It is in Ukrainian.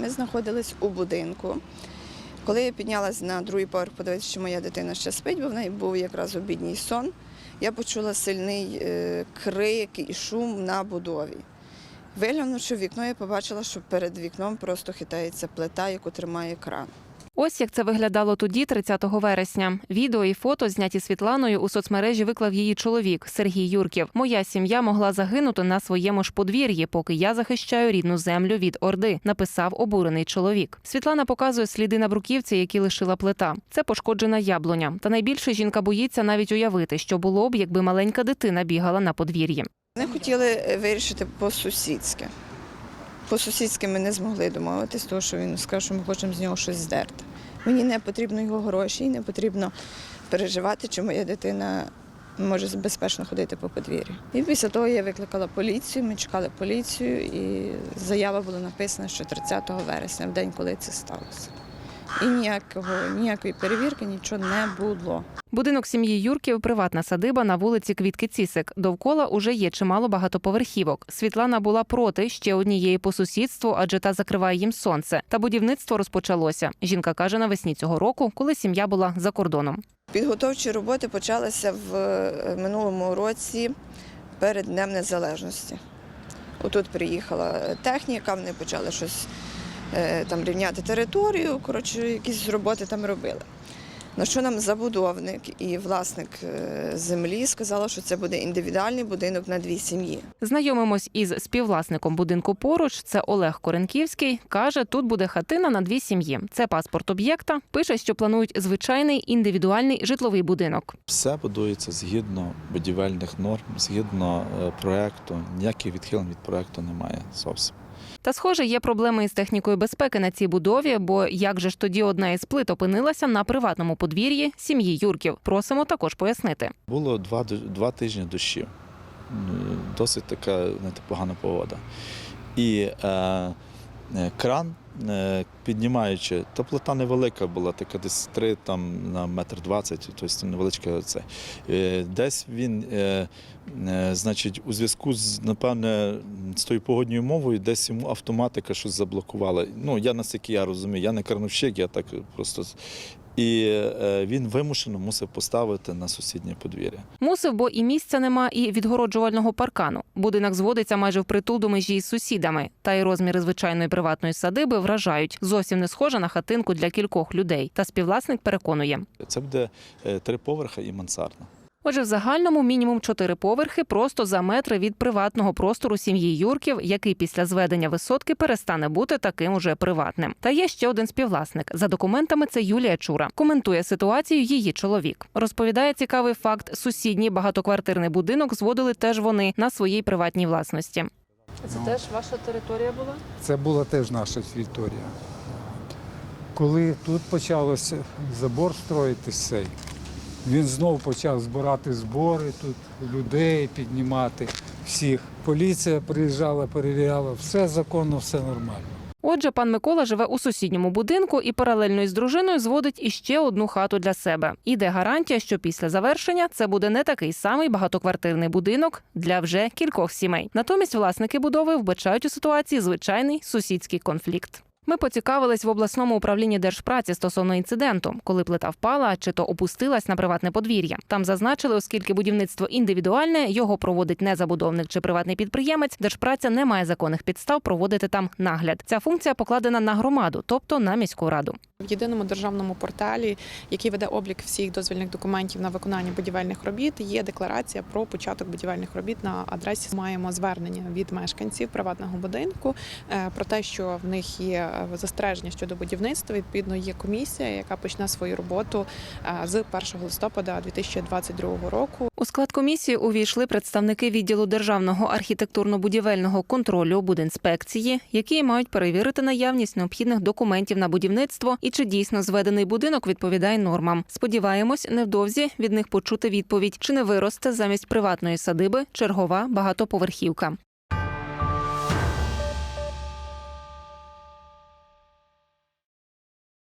Ми знаходились у будинку. Коли я піднялася на другий поверх, подивитися, чи моя дитина ще спить, бо в неї був якраз обідній сон, я почула сильний е, крик і шум на будові. Виглянувши вікно, я побачила, що перед вікном просто хитається плита, яку тримає кран. Ось як це виглядало тоді, 30 вересня. Відео і фото, зняті Світланою, у соцмережі виклав її чоловік Сергій Юрків. Моя сім'я могла загинути на своєму ж подвір'ї, поки я захищаю рідну землю від орди. Написав обурений чоловік. Світлана показує сліди на бруківці, які лишила плита. Це пошкоджена яблуня. Та найбільше жінка боїться навіть уявити, що було б, якби маленька дитина бігала на подвір'ї. Вони хотіли е, вирішити по-сусідськи. По-сусідськи ми не змогли домовитись, тому що він сказав, що ми хочемо з нього щось здерти. Мені не потрібно його гроші, і не потрібно переживати, чи моя дитина може безпечно ходити по подвір'ю. І після того я викликала поліцію, ми чекали поліцію, і заява була написана, що 30 вересня, в день, коли це сталося. І ніякого, ніякої перевірки, нічого не було. Будинок сім'ї Юрків приватна садиба на вулиці Квітки Цісик. Довкола уже є чимало багатоповерхівок. Світлана була проти ще однієї по сусідству, адже та закриває їм сонце. Та будівництво розпочалося. Жінка каже навесні цього року, коли сім'я була за кордоном. Підготовчі роботи почалися в е, минулому році перед Днем Незалежності. Отут приїхала техніка, вони почали щось е, там рівняти територію, коротше, якісь роботи там робили. На що нам забудовник і власник е, землі сказали, що це буде індивідуальний будинок на дві сім'ї. Знайомимось із співвласником будинку поруч. Це Олег Коренківський. каже, тут буде хатина на дві сім'ї. Це паспорт об'єкта. Пише, що планують звичайний індивідуальний житловий будинок. Все будується згідно будівельних норм, згідно е, проекту. Ніяких відхилень від проекту немає зовсім. Та, схоже, є проблеми із технікою безпеки на цій будові, бо як же ж тоді одна із плит опинилася на приватному подвір'ї сім'ї Юрків. Просимо також пояснити. Було два, два тижні дощів. Досить така знаєте, погана погода. І е, е, кран, піднімаючи, та плита невелика була, така десь 3 там, на метр двадцять, тобто невеличка це. Е, десь він, е, е, значить, у зв'язку з, напевне, з тою погодньою мовою, десь йому автоматика щось заблокувала. Ну, я наскільки я розумію, я не крановщик, я так просто. І е, він вимушено мусив поставити на сусіднє подвір'я. Мусив, бо і місця нема, і відгороджувального паркану. Будинок зводиться майже впритул до межі із сусідами. Та й розміри звичайної приватної садиби вражають. Зовсім не схожа на хатинку для кількох людей. Та співвласник переконує. Це буде е, три поверха і мансардна. Отже, в загальному мінімум чотири поверхи просто за метри від приватного простору сім'ї Юрків, який після зведення висотки перестане бути таким уже приватним. Та є ще один співвласник. За документами це Юлія Чура. Коментує ситуацію її чоловік. Розповідає цікавий факт: сусідній багатоквартирний будинок зводили теж вони на своїй приватній власності. Це теж ваша територія була? Це була теж наша територія. Коли тут почалося забор строїтися, він знову почав збирати збори, тут людей піднімати всіх. Поліція приїжджала, перевіряла, все законно, все нормально. Отже, пан Микола живе у сусідньому будинку і паралельно із дружиною зводить іще одну хату для себе. Іде гарантія, що після завершення це буде не такий самий багатоквартирний будинок для вже кількох сімей. Натомість власники будови вбачають у ситуації звичайний сусідський конфлікт. Ми поцікавились в обласному управлінні держпраці стосовно інциденту, коли плита впала чи то опустилась на приватне подвір'я. Там зазначили, оскільки будівництво індивідуальне, його проводить не забудовник чи приватний підприємець. Держпраця не має законних підстав проводити там нагляд. Ця функція покладена на громаду, тобто на міську раду. В єдиному державному порталі, який веде облік всіх дозвільних документів на виконання будівельних робіт, є декларація про початок будівельних робіт на адресі. Маємо звернення від мешканців приватного будинку е, про те, що в них є е, застереження щодо будівництва. Відповідно, є комісія, яка почне свою роботу е, з 1 листопада 2022 року. У склад комісії увійшли представники відділу державного архітектурно-будівельного контролю будінспекції, які мають перевірити наявність необхідних документів на будівництво і чи дійсно зведений будинок відповідає нормам. Сподіваємось, невдовзі від них почути відповідь, чи не виросте замість приватної садиби чергова багатоповерхівка.